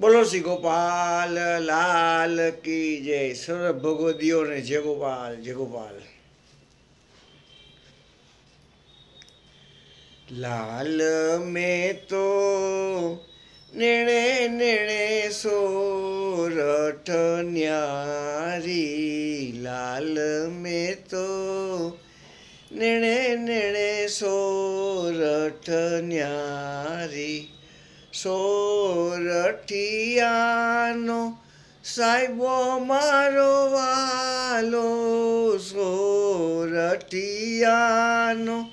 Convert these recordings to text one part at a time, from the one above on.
બોલો શ્રી ગોપાલ લાલ કી જય. સર્વ ભગવદીઓ ને જય ગોપાલ જય ગોપાલ. લાલ મેં તો નેણે નેણે સોરઠ ન્યારી. લાલ મેં તો નેણે નેણે સોરઠ ન્યારી. સોરઠિયાનો સાહેબો મારો વાલો, સોરઠિયાનો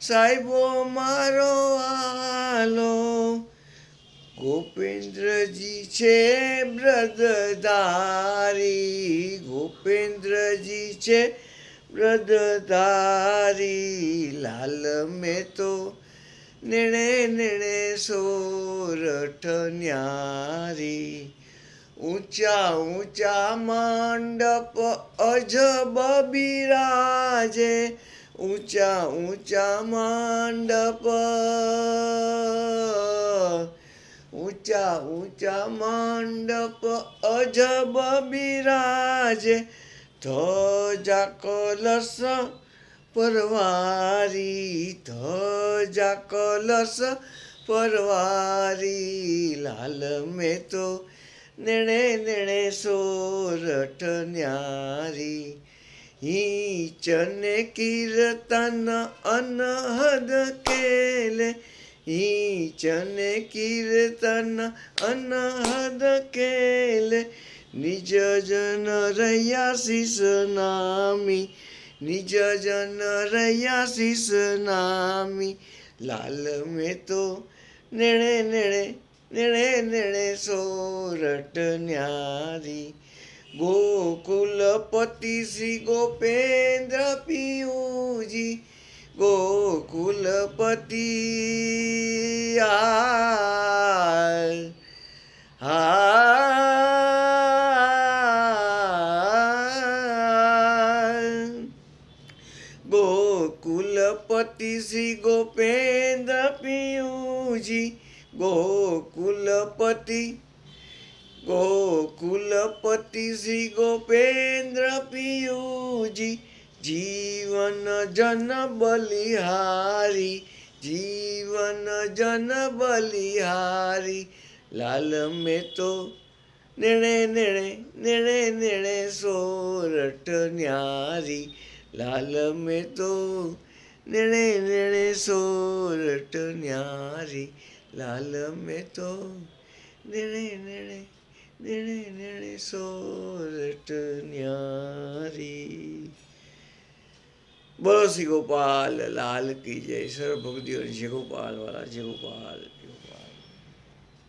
સાહેબો મારો વાલો. ગોપેન્દ્રજી છે બ્રદધારી, ગોપેન્દ્રજી છે બ્રદધારી. લાલ મેં તો નેણે નેણે સોરઠ ન્યારી. ઊંચા ઊંચા મંડપ અજબ બિરાજે. ઊંચા ઊંચા મંડપ. ઊંચા ઊંચા મંડપ અજબ બિરાજે. ધજા કલશ પરવારી ધજા કલશ પરવારી લાલ મેં તો નેણે નેણે સોરઠ ન્યારી. હિંચને કીર્તન અનહદ કેલે હિંચને કીર્તન અનહદ કેલે, નિજ જન રહ્યા શિષ નામી. નિજ જન રહ્યા શીશ નામી લાલ મેં તો નેણે નેણે નેણે નેણે સોરઠ ન્યારી ગોકુલપતિ શ્રી ગોપેન્દ્ર પિયુજી ગોકુલપતિ ગોકુલપતિ શ્રી ગોપેન્દ્ર પિયુજી, ગોકુલપતિ ગોકુલપતિ શ્રી ગોપેન્દ્ર પિયુજી, જીવન જન બલિહારી, જીવન જન બલિહારી. લાલ મેં તો નેણે નેણે નેણે નેણે સોરઠ ન્યારી. લાલ મેં તો નેણે નેણે સોરઠ ન્યારી, લાલ મેં તો નેણે નેણે નેણે નેણે સોરઠ ન્યારી. બોલો શ્રી ગોપાલ, લાલ કી જય. સર્વ ભક્તિઓ ગોપાલ વાલા, જય ગોપાલ.